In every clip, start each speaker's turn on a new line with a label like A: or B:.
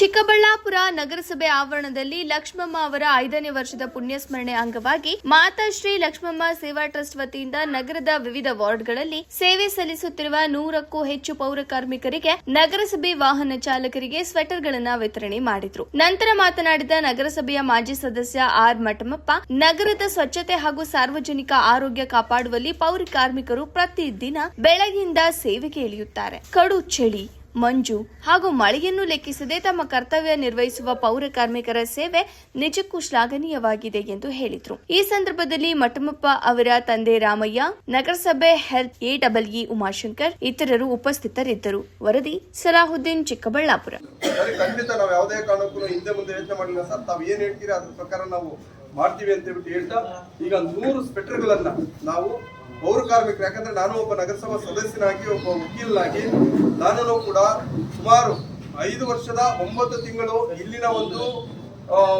A: ಚಿಕ್ಕಬಳ್ಳಾಪುರ ನಗರಸಭೆ ಆವರಣದಲ್ಲಿ ಲಕ್ಷ್ಮಮ್ಮ ಅವರ ಐದನೇ ವರ್ಷದ ಪುಣ್ಯಸ್ಮರಣೆ ಅಂಗವಾಗಿ ಮಾತಾಶ್ರೀ ಲಕ್ಷ್ಮಮ್ಮ ಸೇವಾ ಟ್ರಸ್ಟ್ ವತಿಯಿಂದ ನಗರದ ವಿವಿಧ ವಾರ್ಡ್ಗಳಲ್ಲಿ ಸೇವೆ ಸಲ್ಲಿಸುತ್ತಿರುವ ನೂರಕ್ಕೂ ಹೆಚ್ಚು ಪೌರ ಕಾರ್ಮಿಕರಿಗೆ ನಗರಸಭೆ ವಾಹನ ಚಾಲಕರಿಗೆ ಸ್ವೆಟರ್ಗಳನ್ನು ವಿತರಣೆ ಮಾಡಿದ್ರು. ನಂತರ ಮಾತನಾಡಿದ ನಗರಸಭೆಯ ಮಾಜಿ ಸದಸ್ಯ ಆರ್ ಮಠಮಪ್ಪ ನಗರದ ಸ್ವಚ್ಛತೆ ಹಾಗೂ ಸಾರ್ವಜನಿಕ ಆರೋಗ್ಯ ಕಾಪಾಡುವಲ್ಲಿ ಪೌರ ಕಾರ್ಮಿಕರು ಪ್ರತಿದಿನ ಬೆಳಗಿಂದ ಸೇವೆಗೆ ಇಳಿಯುತ್ತಾರೆ. ಕಡು ಚಳಿ. ಮಂಜು ಹಾಗೂ ಮಳೆಯನ್ನು ಲೆಕ್ಕಿಸದೆ ತಮ್ಮ ಕರ್ತವ್ಯ ನಿರ್ವಹಿಸುವ ಪೌರ ಕಾರ್ಮಿಕರ ಸೇವೆ ನಿಜಕ್ಕೂ ಶ್ಲಾಘನೀಯವಾಗಿದೆ ಎಂದು ಹೇಳಿದರು. ಈ ಸಂದರ್ಭದಲ್ಲಿ ಮಠಮಪ್ಪ ಅವರ ತಂದೆ ರಾಮಯ್ಯ, ನಗರಸಭೆ ಹೆಲ್ತ್ ಇ ಉಮಾಶಂಕರ್ ಇತರರು ಉಪಸ್ಥಿತರಿದ್ದರು. ವರದಿ ಸಲಾಹುದ್ದೀನ್ ಚಿಕ್ಕಬಳ್ಳಾಪುರ.
B: ಮಾಡ್ತೀವಿ ಅಂತ ಹೇಳ್ಬಿಟ್ಟು ಹೇಳ್ತಾ, ಈಗ ನೂರು ಸ್ವೆಟರ್ಗಳನ್ನ ನಾವು ಪೌರ ಕಾರ್ಮಿಕರು. ಯಾಕಂದ್ರೆ ನಾನು ಒಬ್ಬ ನಗರಸಭಾ ಸದಸ್ಯನಾಗಿ, ಒಬ್ಬ ವಕೀಲನಾಗಿ, ನಾನು ಕೂಡ ಸುಮಾರು ಐದು ವರ್ಷದ ಒಂಬತ್ತು ತಿಂಗಳು ಇಲ್ಲಿನ ಒಂದು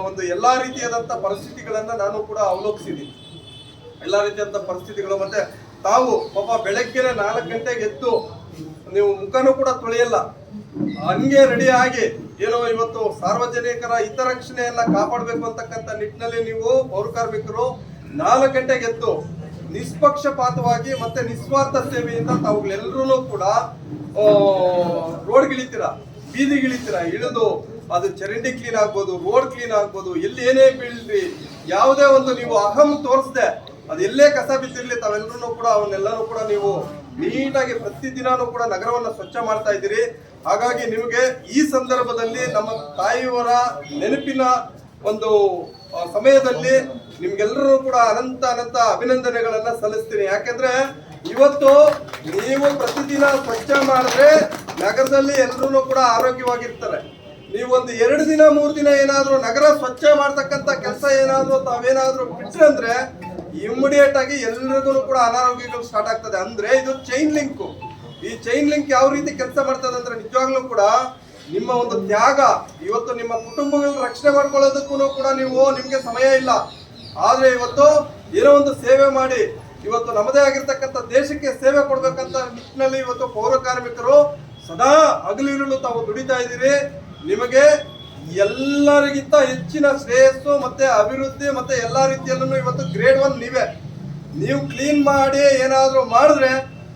B: ಒಂದು ಎಲ್ಲಾ ರೀತಿಯಾದಂತ ಪರಿಸ್ಥಿತಿಗಳನ್ನ ನಾನು ಕೂಡ ಅವಲೋಕಿಸಿದ್ದೀನಿ. ಎಲ್ಲ ರೀತಿಯಂತ ಪರಿಸ್ಥಿತಿಗಳು ಮತ್ತೆ ತಾವು ಪಾಪ ಬೆಳಗ್ಗೆನೆ ನಾಲ್ಕು ಗಂಟೆಗೆ ಎದ್ದು ನೀವು ಮುಖನೂ ಕೂಡ ತೊಳೆಯಲ್ಲ. ಹಂಗೆ ರೆಡಿ ಆಗಿ ಏನೋ ಇವತ್ತು ಸಾರ್ವಜನಿಕರ ಹಿತರಕ್ಷಣೆಯನ್ನ ಕಾಪಾಡಬೇಕು ಅಂತಕ್ಕಂಥ ನಿಟ್ಟಿನಲ್ಲಿ ನೀವು ಪೌರ ಕಾರ್ಮಿಕರು ನಾಲ್ಕು ಗಂಟೆಗೆ ಎದ್ದು ನಿಷ್ಪಕ್ಷಪಾತವಾಗಿ ಮತ್ತೆ ನಿಸ್ವಾರ್ಥ ಸೇವೆಯಿಂದ ತಾವುಗಳೆಲ್ಲರೂ ಕೂಡ ರೋಡ್ಗಿಳಿತೀರ, ಬೀದಿಗಿಳಿತೀರ, ಇಳಿದು ಅದು ಚರಂಡಿ ಕ್ಲೀನ್ ಆಗ್ಬೋದು ರೋಡ್ ಕ್ಲೀನ್ ಆಗ್ಬೋದು, ಎಲ್ಲಿ ಏನೇ ಬೀಳ್ರಿ, ಯಾವುದೇ ಒಂದು ನೀವು ಅಹಂ ತೋರಿಸ್ದೆ ಅದೆಲ್ಲೇ ಕಸ ಬಿದ್ದಿರ್ಲಿ ತಾವೆಲ್ಲರೂ ಕೂಡ ಅವನ್ನೆಲ್ಲರೂ ಕೂಡ ನೀವು ನೀಟಾಗಿ ಪ್ರತಿದಿನಾನು ಕೂಡ ನಗರವನ್ನ ಸ್ವಚ್ಛ ಮಾಡ್ತಾ ಇದ್ದೀರಿ. ಹಾಗಾಗಿ ನಿಮಗೆ ಈ ಸಂದರ್ಭದಲ್ಲಿ ನಮ್ಮ ತಾಯಿಯವರ ನೆನಪಿನ ಒಂದು ಸಮಯದಲ್ಲಿ ನಿಮ್ಗೆಲ್ಲರೂ ಕೂಡ ಅನಂತ ಅನಂತ ಅಭಿನಂದನೆಗಳನ್ನ ಸಲ್ಲಿಸ್ತೀನಿ. ಯಾಕೆಂದ್ರೆ ಇವತ್ತು ನೀವು ಪ್ರತಿದಿನ ಸ್ವಚ್ಛ ಮಾಡಿದ್ರೆ ನಗರದಲ್ಲಿ ಎಲ್ಲರೂ ಕೂಡ ಆರೋಗ್ಯವಾಗಿರ್ತಾರೆ. ನೀವೊಂದು ಎರಡು ದಿನ, ಮೂರು ದಿನ ಏನಾದರೂ ನಗರ ಸ್ವಚ್ಛ ಮಾಡ್ತಕ್ಕಂಥ ಕೆಲಸ ಏನಾದರೂ ತಾವೇನಾದರೂ ಬಿಟ್ರೆ ಅಂದ್ರೆ ಇಮ್ಮಿಡಿಯೇಟ್ ಆಗಿ ಎಲ್ರಿಗೂ ಕೂಡ ಅನಾರೋಗ್ಯಗಳು ಸ್ಟಾರ್ಟ್ ಆಗ್ತದೆ. ಅಂದ್ರೆ ಇದು ಚೈನ್ ಲಿಂಕ್ ಈ ಚೈನ್ ಲಿಂಕ್ ಯಾವ ರೀತಿ ಕೆಲಸ ಮಾಡ್ತದೆ ಅಂದ್ರೆ ನಿಜವಾಗ್ಲೂ ಕೂಡ ನಿಮ್ಮ ಒಂದು ತ್ಯಾಗ, ಇವತ್ತು ನಿಮ್ಮ ಕುಟುಂಬಗಳ ರಕ್ಷಣೆ ಮಾಡ್ಕೊಳ್ಳೋದಕ್ಕೂ ಕೂಡ ನೀವು ನಿಮಗೆ ಸಮಯ ಇಲ್ಲ. ಆದರೆ ಇವತ್ತು ಏನೋ ಒಂದು ಸೇವೆ ಮಾಡಿ, ಇವತ್ತು ನಮ್ಮದೇ ಆಗಿರ್ತಕ್ಕಂಥ ದೇಶಕ್ಕೆ ಸೇವೆ ಕೊಡ್ಬೇಕಂತ ನಿಟ್ಟಿನಲ್ಲಿ ಇವತ್ತು ಪೌರ ಕಾರ್ಮಿಕರು ಸದಾ ಹಗಲಿರುಳು ತಾವು ದುಡಿತಾ ಇದ್ದೀರಿ. ನಿಮಗೆ ಎಲ್ಲರಿಗಿಂತ ಹೆಚ್ಚಿನ ಶ್ರೇಯಸ್ಸು ಮತ್ತೆ ಅಭಿವೃದ್ಧಿ ಮತ್ತೆ ಎಲ್ಲಾ ರೀತಿಯಲ್ಲೂ ಇವತ್ತು ಗ್ರೇಡ್ ಒನ್ ನೀವೇ. ನೀವು ಕ್ಲೀನ್ ಮಾಡಿ ಏನಾದರೂ ಮಾಡಿದ್ರೆ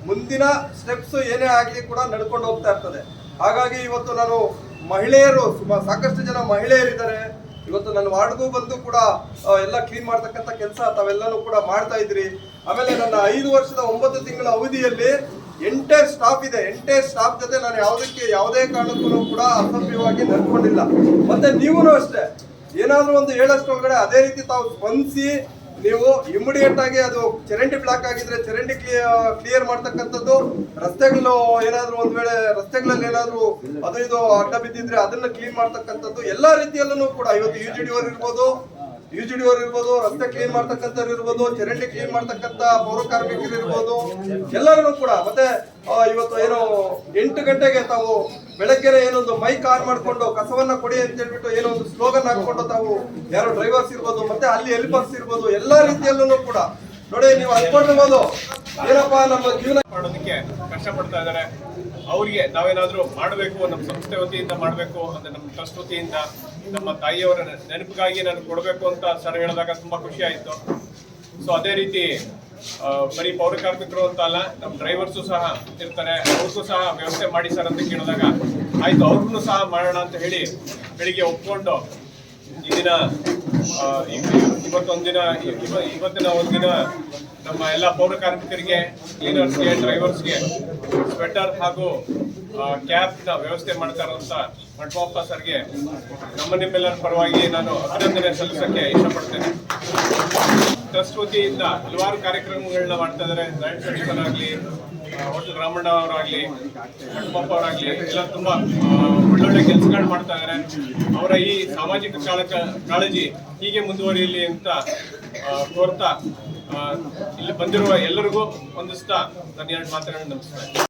B: ಮುಂದಿನ ಸ್ಟೆಪ್ಸ್ ಏನೇ ಆಗಲಿ ಕೂಡ ನಡ್ಕೊಂಡು ಹೋಗ್ತಾ ಇರ್ತದೆ. ಹಾಗಾಗಿ ಇವತ್ತು ನಾನು ಮಹಿಳೆಯರು ಸುಮಾರು ಸಾಕಷ್ಟು ಜನ ಮಹಿಳೆಯರಿದ್ದಾರೆ. ಇವತ್ತು ನನ್ನ ವಾರ್ಡ್ಗೂ ಬಂದು ಕೂಡ ಎಲ್ಲ ಕ್ಲೀನ್ ಮಾಡ್ತಕ್ಕಂಥ ಕೆಲಸ ತಾವೆಲ್ಲನೂ ಕೂಡ ಮಾಡ್ತಾ ಇದ್ರಿ. ಆಮೇಲೆ ನನ್ನ ಐದು ವರ್ಷದ ಒಂಬತ್ತು ತಿಂಗಳ ಅವಧಿಯಲ್ಲಿ ಎಂಟೈರ್ ಸ್ಟಾಫ್ ಇದೆ. ಎಂಟೈರ್ ಸ್ಟಾಫ್ ಜೊತೆ ನಾನು ಯಾವುದಕ್ಕೆ ಯಾವುದೇ ಕಾರಣಕ್ಕೂ ಕೂಡ ಅಸಭ್ಯವಾಗಿ ನಡ್ಕೊಂಡಿಲ್ಲ. ಮತ್ತೆ ನೀವೂ ಅಷ್ಟೇ. ಏನಾದರೂ ಒಂದು ಹೇಳಷ್ಟೊಳಗಡೆ ಅದೇ ರೀತಿ ತಾವು ಸ್ಪಂದಿಸಿ ನೀವು ಇಮಿಡಿಯೇಟ್ ಆಗಿ ಅದು ಚರಂಡಿ ಬ್ಲಾಕ್ ಆಗಿದ್ರೆ ಚರಂಡಿ ಕ್ಲಿಯರ್ ಮಾಡ್ತಕ್ಕಂಥದ್ದು, ರಸ್ತೆಗಳು ಏನಾದ್ರು ಒಂದ್ ವೇಳೆ ರಸ್ತೆಗಳಲ್ಲಿ ಏನಾದ್ರು ಅದು ಇದು ಅಡ್ಡ ಬಿದ್ದಿದ್ರೆ ಅದನ್ನ ಕ್ಲೀನ್ ಮಾಡ್ತಕ್ಕಂಥದ್ದು ಎಲ್ಲಾ ರೀತಿಯಲ್ಲೂ ಕೂಡ, ಇವತ್ತು ಯು ಜಿ ಡಿ ಇರ್ಬೋದು ಡಿ ಇರ್ಬೋದು, ರಸ್ತೆ ಕ್ಲೀನ್ ಮಾಡ್ತಕ್ಕಂಥವ್ರು ಇರ್ಬೋದು, ಚರಂಡಿ ಕ್ಲೀನ್ ಮಾಡ್ತಕ್ಕಂಥ ಪೌರ ಕಾರ್ಮಿಕರು ಇರ್ಬೋದು, ಎಲ್ಲರೂ ಕೂಡ. ಮತ್ತೆ ಇವತ್ತು ಏನು ಎಂಟು ಗಂಟೆಗೆ ತಾವು ಬೆಳಗ್ಗೆನೆ ಏನೊಂದು ಮೈಕ್ ಆನ್ ಮಾಡಿಕೊಂಡು ಕಸವನ್ನ ಕೊಡಿ ಅಂತ ಹೇಳ್ಬಿಟ್ಟು ಏನೋ ಒಂದು ಸ್ಲೋಗನ್ ಹಾಕೊಂಡು ತಾವು ಯಾರೋ ಡ್ರೈವರ್ಸ್ ಇರ್ಬೋದು, ಮತ್ತೆ ಅಲ್ಲಿ ಹೆಲ್ಪರ್ಸ್ ಇರ್ಬೋದು, ಎಲ್ಲಾ ರೀತಿಯಲ್ಲೂ ಕೂಡ. ನೋಡಿ, ನೀವು ಅನ್ಕೊಂಡಿರ್ಬೋದು. ಏನಪ್ಪಾ, ನಮ್ಮ ಜೀವನ
C: ಮಾಡೋದಕ್ಕೆ ಕಷ್ಟಪಡ್ತಾ ಇದ್ದಾರೆ. ಅವರಿಗೆ ನಾವೇನಾದರೂ ಮಾಡಬೇಕು, ನಮ್ಮ ಸಂಸ್ಥೆ ವತಿಯಿಂದ ಮಾಡಬೇಕು, ಅಂದರೆ ನಮ್ಮ ಟ್ರಸ್ಟ್ ವತಿಯಿಂದ, ನಮ್ಮ ತಾಯಿಯವರ ನೆನಪಿಗಾಗಿ ನಾನು ಕೊಡಬೇಕು ಅಂತ ಸರ್ ಹೇಳಿದಾಗ ತುಂಬಾ ಖುಷಿ ಆಯಿತು. ಸೊ ಅದೇ ರೀತಿ ಬರೀ ಪೌರ ಕಾರ್ಮಿಕರು ಅಂತ ಅಲ್ಲ, ನಮ್ಮ ಡ್ರೈವರ್ಸು ಸಹ ಇರ್ತಾರೆ, ಅವ್ರಿಗೂ ಸಹ ವ್ಯವಸ್ಥೆ ಮಾಡಿ ಸರ್ ಅಂತ ಕೇಳಿದಾಗ, ಆಯ್ತು ಅವ್ರಿಗೂ ಸಹ ಮಾಡೋಣ ಅಂತ ಹೇಳಿ ಬೆಳಿಗ್ಗೆ ಒಪ್ಕೊಂಡು ಈ ದಿನ ಇವತ್ತೊಂದಿನ ದಿನ ಇವ- ಇವತ್ತಿನ ಒಂದಿನ ನಮ್ಮ ಎಲ್ಲ ಪೌರ ಕಾರ್ಮಿಕರಿಗೆ ಕ್ಲೀನರ್ಸ್ಗೆ ಡ್ರೈವರ್ಸ್ಗೆ ಸ್ವೆಟರ್ ಹಾಗೂ ಕ್ಯಾಬ್ನ ವ್ಯವಸ್ಥೆ ಮಾಡ್ತಾ ಮಠಪ್ಪ ಸರ್ಗೆ ನಮ್ಮ ನಿಮ್ಮೆಲ್ಲರ ಪರವಾಗಿ ನಾನು ಅಭಿನಂದನೆ ಸಲ್ಲಿಸೋಕ್ಕೆ ಇಷ್ಟಪಡ್ತೇನೆ. ಟ್ರಸ್ಟ್ ವತಿಯಿಂದ ಹಲವಾರು ಕಾರ್ಯಕ್ರಮಗಳನ್ನ ಮಾಡ್ತಾ ಇದ್ದಾರೆ. ನಾರಾಯಣ ಹೋಟೆಲ್ ರಾಮಣ್ಣ ಅವರಾಗ್ಲಿ ಮಡ್ಪಪ್ಪ ಅವರಾಗ್ಲಿ, ಎಲ್ಲ ತುಂಬಾ ಒಳ್ಳೊಳ್ಳೆ ಕೆಲಸಗಳು ಮಾಡ್ತಾ ಇದ್ದಾರೆ. ಅವರ ಈ ಸಾಮಾಜಿಕ ಕಾಳಜಿ ಹೀಗೆ ಮುಂದುವರಿಯಲಿ ಅಂತ ಕೋರ್ತಾ ಇಲ್ಲಿ ಬಂದಿರುವ ಎಲ್ಲರಿಗೂ ಹೊಂದಿಸ್ತಾ ನನ್ನ ಎರಡು ಮಾತುಗಳನ್ನು ನಮಿಸ್ತೇನೆ